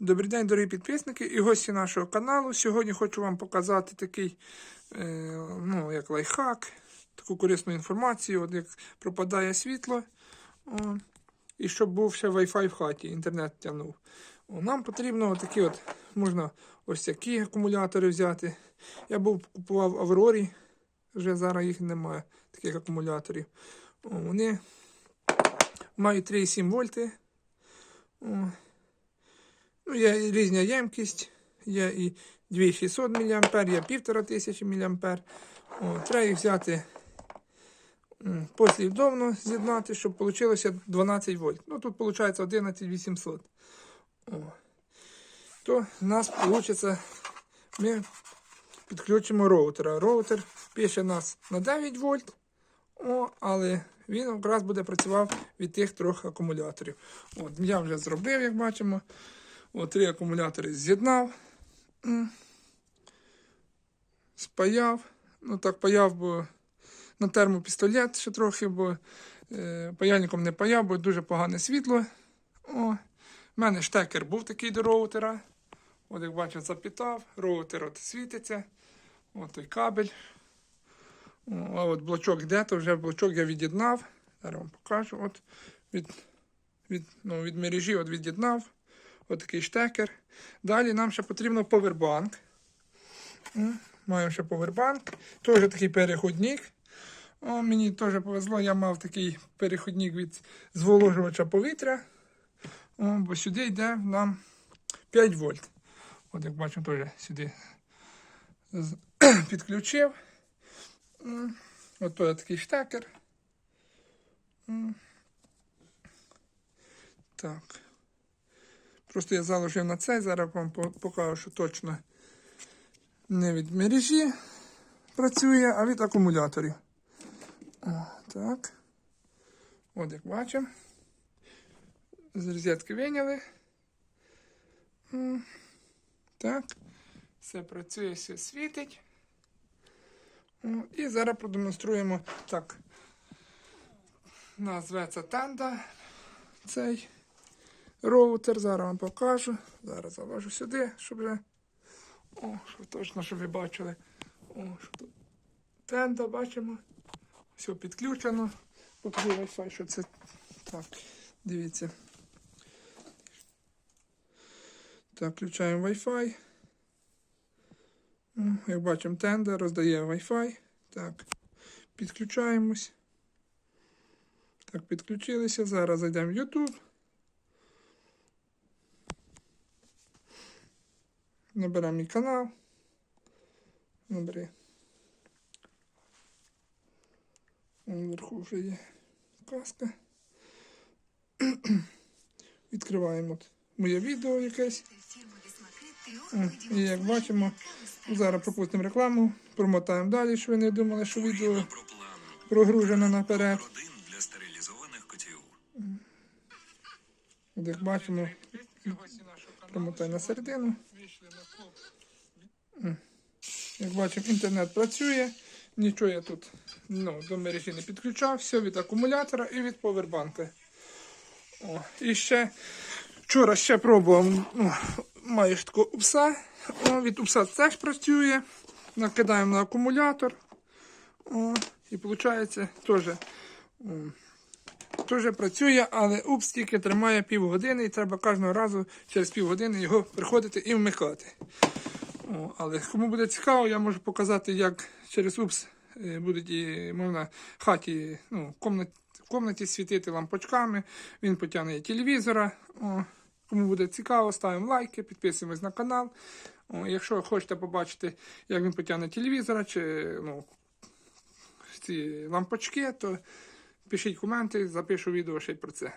Добрий день, дорогі підписники і гості нашого каналу. Сьогодні хочу вам показати такий, е, ну, як лайфхак, таку корисну інформацію, от як пропадає світло. О, і щоб був ще Wi-Fi в хаті, інтернет тягнув. О, нам потрібно такі от, можна ось такі акумулятори взяти. Я був купував Аврорі, вже зараз їх немає, таких акумуляторів. О, вони мають 3,7 вольти. О, Ну, є і різна ємкість, є і 2600 мА, є 1500 мА. О, треба їх взяти послідовно з'єднати, щоб вийшло 12 вольт. Ну, тут виходить 11800. О. То в нас вийде, ми підключимо роутера. Роутер пише нас на 9 вольт, о, але він якраз буде працював від тих трьох акумуляторів. От, я вже зробив, як бачимо. Три акумулятори з'єднав, спаяв. Ну так паяв, бо на термопістолет ще трохи, бо е, паяльником не паяв, бо дуже погане світло. О, У мене штекер був такий до роутера. От як бачите, запітав, роутер от світиться. От той кабель. О, а от блочок де, то вже блочок я від'єднав. Зараз вам покажу. От від, від, ну, від мережі от від'єднав. Отакий штекер. Далі нам ще потрібно повербанк. Маємо ще повербанк. Теж такий переходник. О, мені теж повезло, я мав такий переходник від зволожувача повітря. О, бо сюди йде нам 5 вольт. От як бачимо, теж сюди підключив. От теж такий штекер. Так. Просто я заложив на цей, зараз вам покажу, що точно не від мережі працює, а від акумуляторів. Так. От як бачимо. З розетки виняли. Так. Все працює, все світить. І зараз продемонструємо так. Назветься танда цей роутер. Зараз вам покажу. Зараз заложу сюди, щоб вже. О, щоб точно, щоб ви бачили. О, що тут тенда бачимо. Все підключено. Покажу Wi-Fi, що це. Так, дивіться. Так, включаємо Wi-Fi. Як бачимо, тенда роздає Wi-Fi. Так, підключаємось. Так, підключилися. Зараз зайдемо в YouTube. Наберемо мій канал. Набери. Вверху вже є казка. Відкриваємо от моє відео якесь. І як бачимо, зараз пропустимо рекламу, промотаємо далі, щоб ви не думали, що відео Про прогружено наперед. родин для стерилізованих котів. Як бачимо, промотай на середину. Як бачимо, інтернет працює. Нічого я тут ну, до мережі не підключав. Все від акумулятора і від повербанка. О, і ще вчора ще пробував. Ну, маєш такого упса. О, від упса теж працює. Накидаємо на акумулятор. О, і виходить теж. Теж працює, але упс тільки тримає півгодини і треба кожного разу через півгодини його приходити і вмикати. О, але кому буде цікаво, я можу показати, як через упс е, будуть можна в хаті, ну, в комнаті, в комнаті світити лампочками, він потягне телевізора. О, кому буде цікаво, ставимо лайки, підписуємось на канал. О, якщо хочете побачити, як він потягне телевізора чи ну, ці лампочки, то пишіть коменти, запишу відео ще й про це.